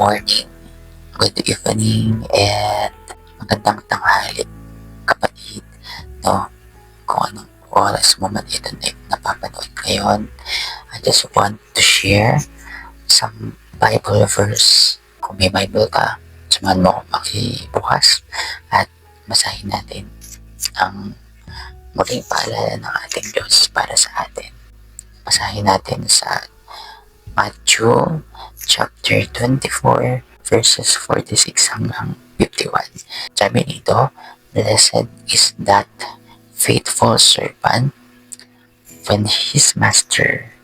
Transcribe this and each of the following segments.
morning, good evening, and magandang tanghali, kapatid, no? Kung anong oras mo man ito na napapanood ngayon, I just want to share some Bible verse. Kung may Bible ka, samahan mo ako makibukas at masahin natin ang muling paalala ng ating Diyos para sa atin. Basahin natin sa Matthew chapter 24 verses 46 hanggang 51. Sabi nito, Blessed is that faithful servant when his master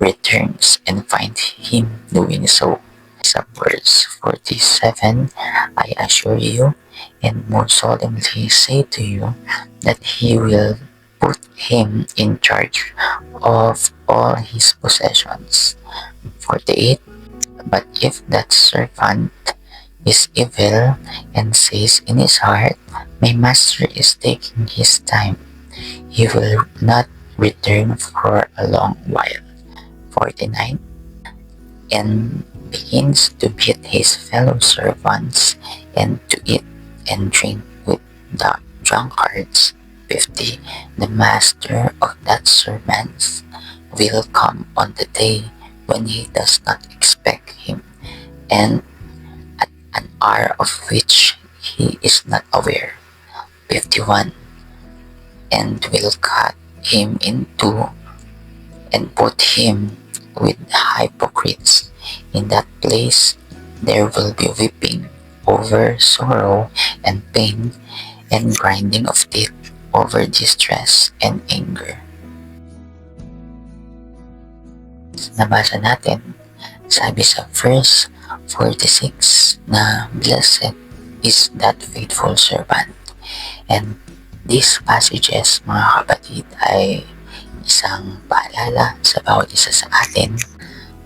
returns and finds him doing so. Sa verse 47, I assure you and most solemnly say to you that he will put him in charge of all his possessions. 48. But if that servant is evil and says in his heart, My master is taking his time, he will not return for a long while. 49. And begins to beat his fellow servants and to eat and drink with the drunkards. 50. The master of that servant will come on the day when he does not expect and at an hour of which he is not aware. 51. And will cut him in two and put him with hypocrites. In that place there will be weeping over sorrow and pain and grinding of teeth over distress and anger. Nabasa natin, sabi sa verse 46 na blessed is that faithful servant. And these passages, mga kapatid, ay isang paalala sa bawat isa sa atin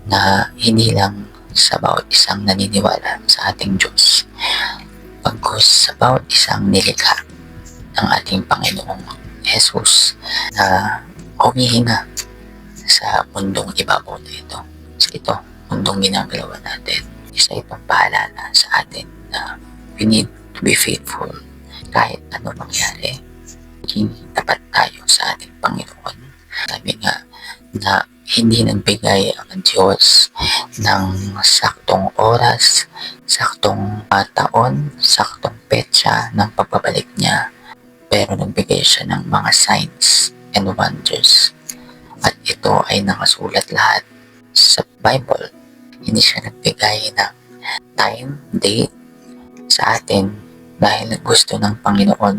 na hindi lang sa bawat isang naniniwala sa ating Diyos, pagkus sa bawat isang nilikha ng ating Panginoong Jesus na humihinga sa mundong ibabaw na ito. Sa ito, mundong ginagalawa natin. Isa itong paalala sa atin na we need to be faithful kahit ano mangyari. Maging tapat tayo sa ating Panginoon. Sabi nga na hindi nagbigay ang Diyos ng saktong oras, saktong uh, taon, saktong petsa ng pagbabalik niya. Pero nagbigay siya ng mga signs and wonders. At ito ay nakasulat lahat sa Bible. Hindi siya nagbigay ng time, date sa atin dahil gusto ng Panginoon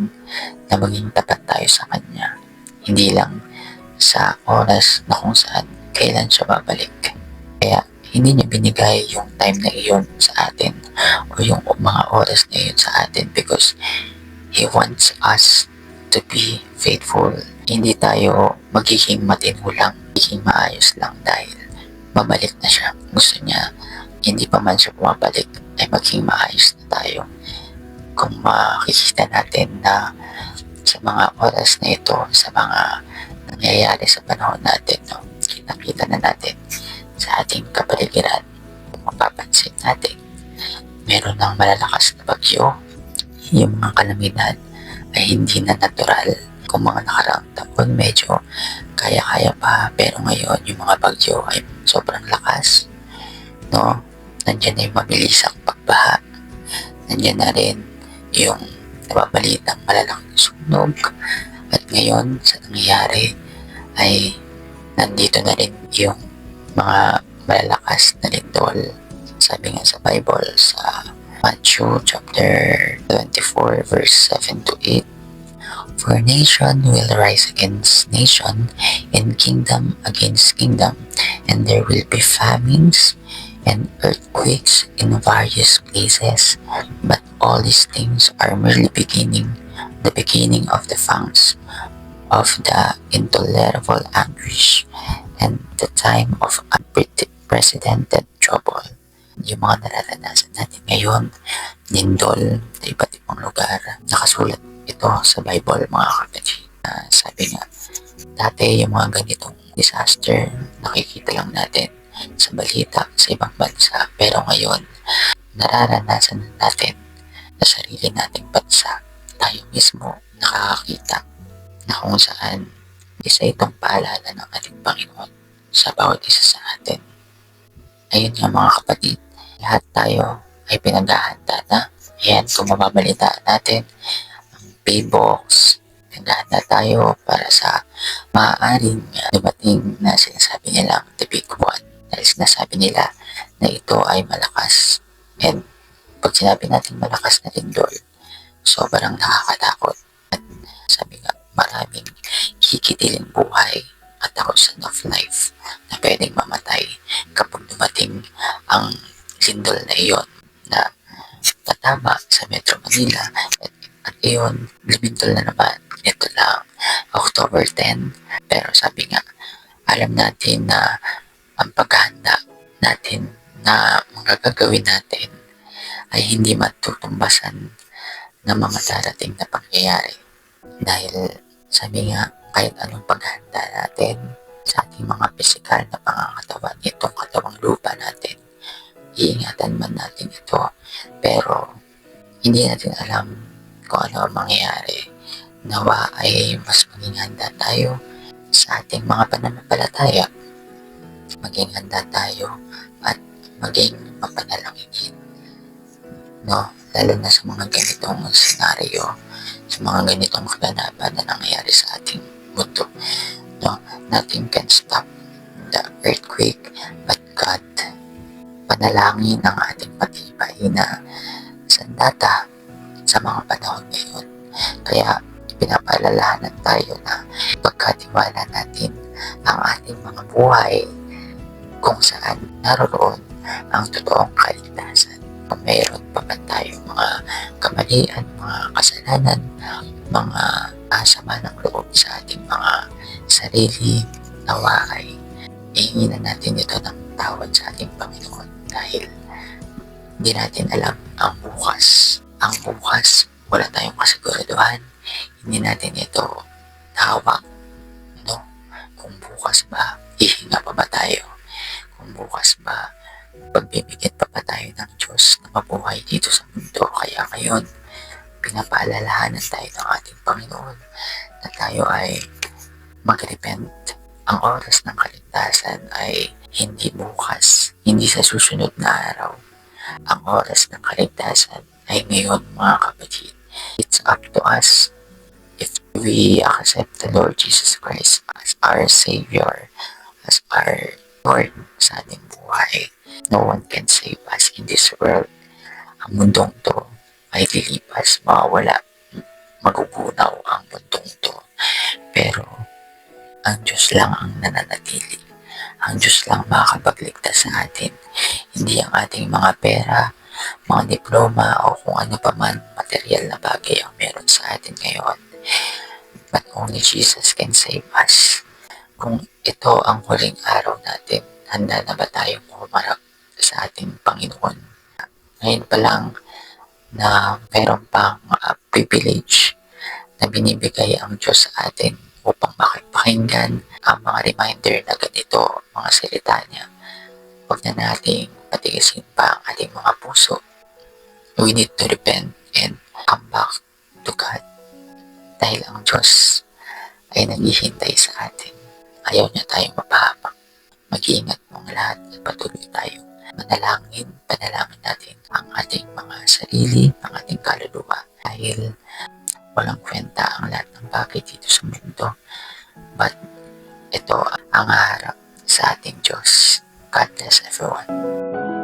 na maging tapat tayo sa Kanya. Hindi lang sa oras na kung saan kailan siya babalik. Kaya hindi niya binigay yung time na iyon sa atin o yung mga oras na iyon sa atin because He wants us to be faithful. Hindi tayo magiging matino lang, magiging maayos lang dahil babalik na siya. Gusto niya, hindi pa man siya bumabalik, ay maging maayos na tayo. Kung makikita natin na sa mga oras na ito, sa mga nangyayari sa panahon natin, no, kitang-kita na natin sa ating kapaligiran, mapapansin natin, meron ng malalakas na bagyo, yung mga kalamidad ay hindi na natural. Kung mga nakaraang taon, medyo kaya-kaya pa, pero ngayon yung mga bagyo ay sobrang lakas. No? Nandiyan na yung mabilisang pagbaha. Nandiyan na rin yung nababalitang malalaking sunog. At ngayon, sa nangyayari, ay nandito na rin yung mga malalakas na lindol. Sabi nga sa Bible, sa Matthew chapter 24 verse 7 to 8. For nation will rise against nation and kingdom against kingdom and there will be famines and earthquakes in various places but all these things are merely beginning the beginning of the fangs of the intolerable anguish and the time of unprecedented trouble yung mga nararanasan natin ngayon, lindol sa iba't ibang lugar. Nakasulat ito sa Bible mga kapatid. Uh, sabi nga, dati yung mga ganitong disaster, nakikita lang natin sa balita sa ibang bansa. Pero ngayon, nararanasan natin sa sarili nating bansa. Tayo mismo nakakakita na kung saan isa itong paalala ng ating Panginoon sa bawat isa sa atin. Ayun nga mga kapatid, lahat tayo ay pinaghahanda na. Ayan, kung mababalitaan natin, ang paybox, naghahanda tayo para sa maaaring dumating na sinasabi nilang the big one. Dahil sinasabi nila na ito ay malakas. And pag sinabi natin malakas na lindol, sobrang nakakatakot. At sabi nga, maraming kikitilin buhay at thousand of life na pwedeng mamatay kapag dumating ang lindol na iyon na tatama sa Metro Manila at, at iyon, lumindol na naman ito lang October 10 pero sabi nga alam natin na ang paghahanda natin na mga gagawin natin ay hindi matutumbasan ng mga darating na pangyayari. Dahil sabi nga kahit anong paghahanda natin sa ating mga pisikal na pangangatawan itong katawang lupa natin iingatan man natin ito. Pero hindi natin alam kung ano ang mangyayari nawa ay mas maging handa tayo sa ating mga pananampalataya. Maging handa tayo at maging mapanalangin no? Lalo na sa mga ganitong senaryo sa mga ganitong kaganapan na nangyayari sa ating mundo no? Nothing can stop the earthquake but God panalangin ang ating matibay na sandata sa mga panahon ngayon. Kaya pinapaalalahanan tayo na pagkatiwala natin ang ating mga buhay kung saan naroon ang totoong kaligtasan. Kung mayroon pa ba tayong mga kamalian, mga kasalanan, mga asama ng loob sa ating mga sarili, nawa ay ihingi na natin ito ng tawad sa ating Panginoon dahil hindi natin alam ang bukas. Ang bukas, wala tayong kasiguraduhan. Hindi natin ito hawak. No? Kung bukas ba, ihinga pa ba tayo? Kung bukas ba, pagbibigyan pa ba tayo ng Diyos na mabuhay dito sa mundo? Kaya ngayon, pinapaalalahanan tayo ng ating Panginoon na tayo ay mag-repent. Ang oras ng kaligtasan ay hindi bukas, hindi sa susunod na araw. Ang oras ng kaligtasan ay ngayon mga kapatid. It's up to us we accept the Lord Jesus Christ as our Savior, as our Lord sa ating buhay. No one can save us in this world. Ang mundong to ay lilipas, mawawala, magugunaw ang mundong to. Pero ang Diyos lang ang nananatili. Ang Diyos lang makakapagligtas sa atin. Hindi ang ating mga pera, mga diploma o kung ano pa man material na bagay ang meron sa atin ngayon. But only Jesus can save us. Kung ito ang huling araw natin, handa na ba tayong humarap sa ating Panginoon? Ngayon pa lang na meron pang uh, privilege na binibigay ang Diyos sa atin upang makipakinggan ang mga reminder na ganito, mga salita niya. Huwag na nating patigasin pa ang ating mga puso. We need to repent and come back to God. Dahil ang Diyos ay naghihintay sa atin. Ayaw niya tayong mapahamak. Mag-iingat mong lahat at patuloy tayo. Manalangin, panalangin natin ang ating mga sarili, ang ating kaluluwa. Dahil walang kwenta ang lahat ng bagay dito sa mundo. But ito ang harap sa ating Diyos. God bless everyone.